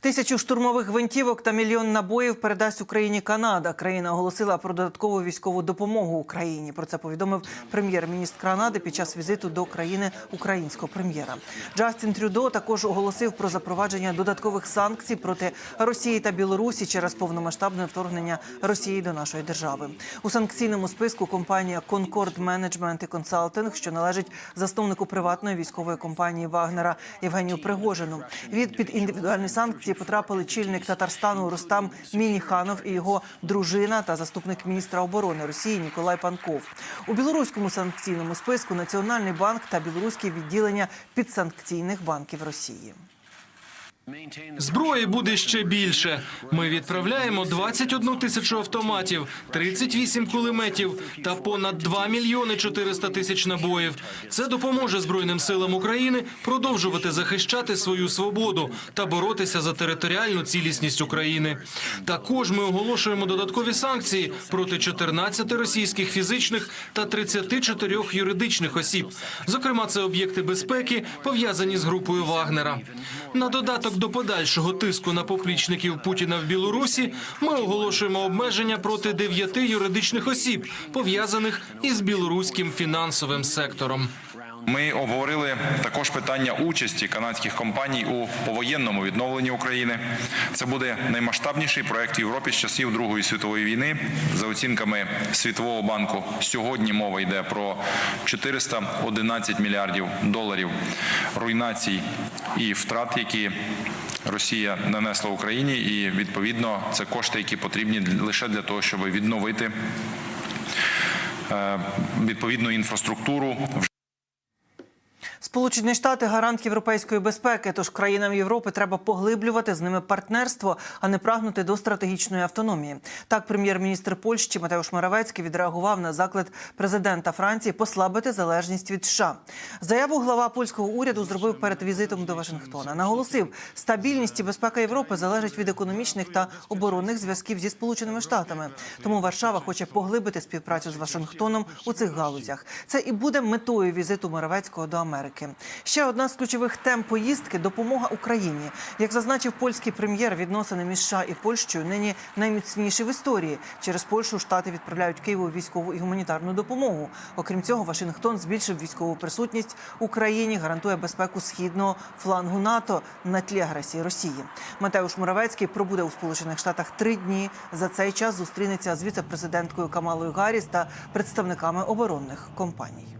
Тисячу штурмових гвинтівок та мільйон набоїв передасть Україні Канада. Країна оголосила про додаткову військову допомогу Україні. Про це повідомив прем'єр-міністр Канади під час візиту до країни українського прем'єра. Джастін Трюдо також оголосив про запровадження додаткових санкцій проти Росії та Білорусі через повномасштабне вторгнення Росії до нашої держави. У санкційному списку компанія Concord Management і Consulting, що належить засновнику приватної військової компанії Вагнера Євгенію Пригожину. Від під індивідуальні санкції потрапили чільник Татарстану Рустам Мініханов і його дружина та заступник міністра оборони Росії Ніколай Панков. У білоруському санкційному списку Національний банк та білоруське відділення підсанкційних банків Росії. Зброї буде ще більше. Ми відправляємо 21 тисячу автоматів, 38 кулеметів та понад 2 мільйони 400 тисяч набоїв. Це допоможе Збройним силам України продовжувати захищати свою свободу та боротися за територіальну цілісність України. Також ми оголошуємо додаткові санкції проти 14 російських фізичних та 34 юридичних осіб. Зокрема, це об'єкти безпеки пов'язані з групою Вагнера. На додаток до подальшого тиску на поплічників Путіна в Білорусі ми оголошуємо обмеження проти дев'яти юридичних осіб, пов'язаних із білоруським фінансовим сектором. Ми обговорили також питання участі канадських компаній у повоєнному відновленні України. Це буде наймасштабніший проект в Європі з часів Другої світової війни. За оцінками Світового банку, сьогодні мова йде про 411 мільярдів доларів руйнацій і втрат, які Росія нанесла Україні, і відповідно це кошти, які потрібні лише для того, щоб відновити е, відповідну інфраструктуру Сполучені Штати гарант європейської безпеки. Тож країнам Європи треба поглиблювати з ними партнерство, а не прагнути до стратегічної автономії. Так, прем'єр-міністр Польщі Матеуш Моравецький відреагував на заклик президента Франції послабити залежність від США. Заяву глава польського уряду зробив перед візитом до Вашингтона. Наголосив, стабільність і безпека Європи залежить від економічних та оборонних зв'язків зі Сполученими Штатами. Тому Варшава хоче поглибити співпрацю з Вашингтоном у цих галузях. Це і буде метою візиту Моравецького до Америки. Ще одна з ключових тем поїздки допомога Україні. Як зазначив польський прем'єр, відносини між США і Польщею нині найміцніші в історії. Через Польщу штати відправляють Києву військову і гуманітарну допомогу. Окрім цього, Вашингтон збільшив військову присутність Україні, гарантує безпеку східного флангу НАТО на тлі агресії Росії. Матеуш Моравецький пробуде у Сполучених Штатах три дні. За цей час зустрінеться з віце-президенткою Камалою Гарріс та представниками оборонних компаній.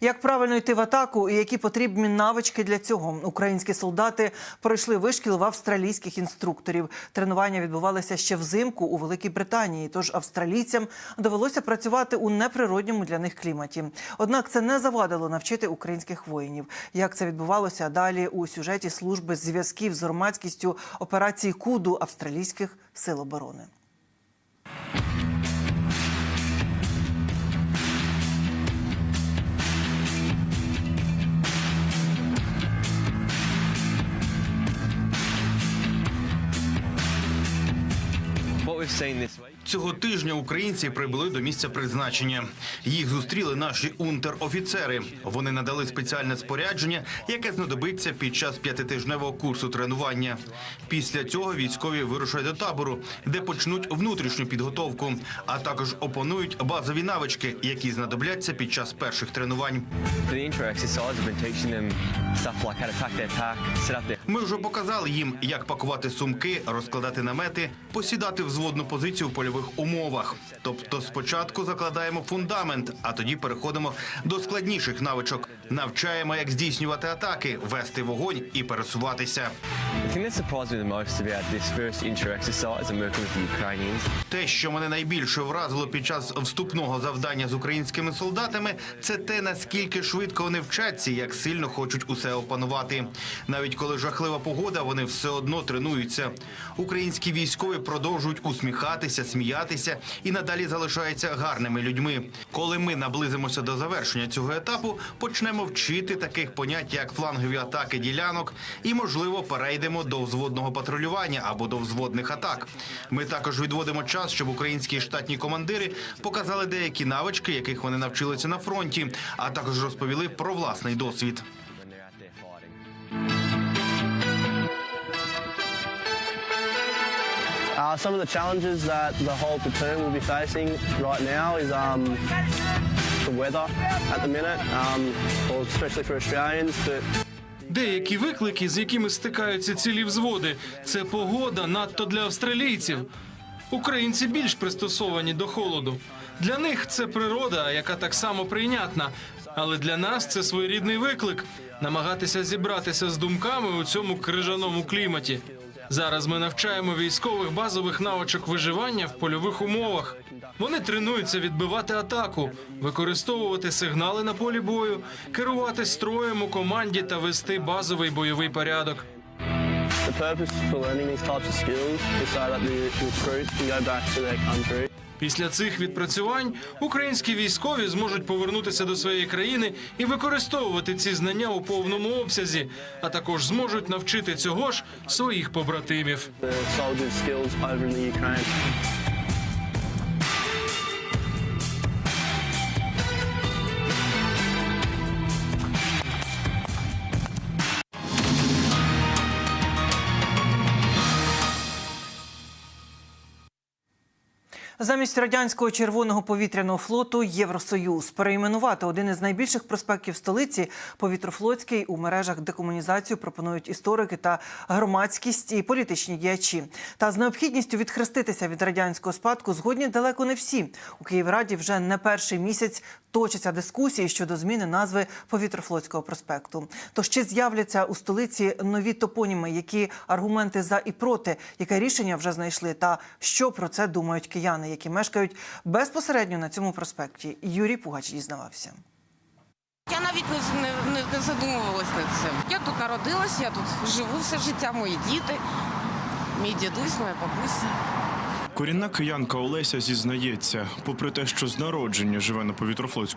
Як правильно йти в атаку і які потрібні навички для цього? Українські солдати пройшли вишкіл в австралійських інструкторів. Тренування відбувалися ще взимку у Великій Британії. Тож австралійцям довелося працювати у неприродньому для них кліматі. Однак це не завадило навчити українських воїнів. Як це відбувалося далі у сюжеті служби зв'язків з громадськістю операції Куду австралійських сил оборони. Цього тижня українці прибули до місця призначення. Їх зустріли наші унтер-офіцери. Вони надали спеціальне спорядження, яке знадобиться під час п'ятитижневого курсу тренування. Після цього військові вирушать до табору, де почнуть внутрішню підготовку, а також опанують базові навички, які знадобляться під час перших тренувань. Ми вже показали їм, як пакувати сумки, розкладати намети, посідати в зводну позицію в польових умовах. Тобто, спочатку закладаємо фундамент, а тоді переходимо до складніших навичок. Навчаємо, як здійснювати атаки, вести вогонь і пересуватися. Те, що мене найбільше вразило під час вступного завдання з українськими солдатами, це те, наскільки швидко вони вчаться, як сильно хочуть усе опанувати. Навіть коли жахлива погода, вони все одно тренуються. Українські військові продовжують усміхатися, сміятися і надалі залишаються гарними людьми. Коли ми наблизимося до завершення цього етапу, почнемо вчити таких понять, як флангові атаки ділянок, і можливо перейдемо до взводного патрулювання або до взводних атак. Ми також відводимо час, щоб українські штатні командири показали деякі навички, яких вони навчилися на фронті, а також розповіли про власний досвід. Uh, some of the challenges that the whole platoon will be facing right now is um, the weather at the minute, um, or especially for Australians. But Деякі виклики, з якими стикаються цілі взводи, це погода надто для австралійців. Українці більш пристосовані до холоду. Для них це природа, яка так само прийнятна. Але для нас це своєрідний виклик намагатися зібратися з думками у цьому крижаному кліматі. Зараз ми навчаємо військових базових навичок виживання в польових умовах. Вони тренуються відбивати атаку, використовувати сигнали на полі бою, керувати строєм у команді та вести базовий бойовий порядок. the purpose for learning these types of skills is so that the recruits can go back to their country. Після цих відпрацювань українські військові зможуть повернутися до своєї країни і використовувати ці знання у повному обсязі, а також зможуть навчити цього ж своїх побратимів. Замість радянського червоного повітряного флоту Євросоюз перейменувати один із найбільших проспектів столиці повітрофлотський у мережах декомунізацію пропонують історики та громадськість і політичні діячі. Та з необхідністю відхреститися від радянського спадку згодні далеко не всі. У Київраді вже не перший місяць точаться дискусії щодо зміни назви повітрофлотського проспекту. Тож чи з'являться у столиці нові топоніми, які аргументи за і проти, яке рішення вже знайшли, та що про це думають кияни, які мешкають безпосередньо на цьому проспекті. Юрій Пугач дізнавався. Я навіть не, не, не, задумувалась над цим. Я тут народилась, я тут живу все життя, мої діти, мій дідусь, моя бабуся. Корінна киянка Олеся зізнається, попри те, що з народження живе на повітрофлотському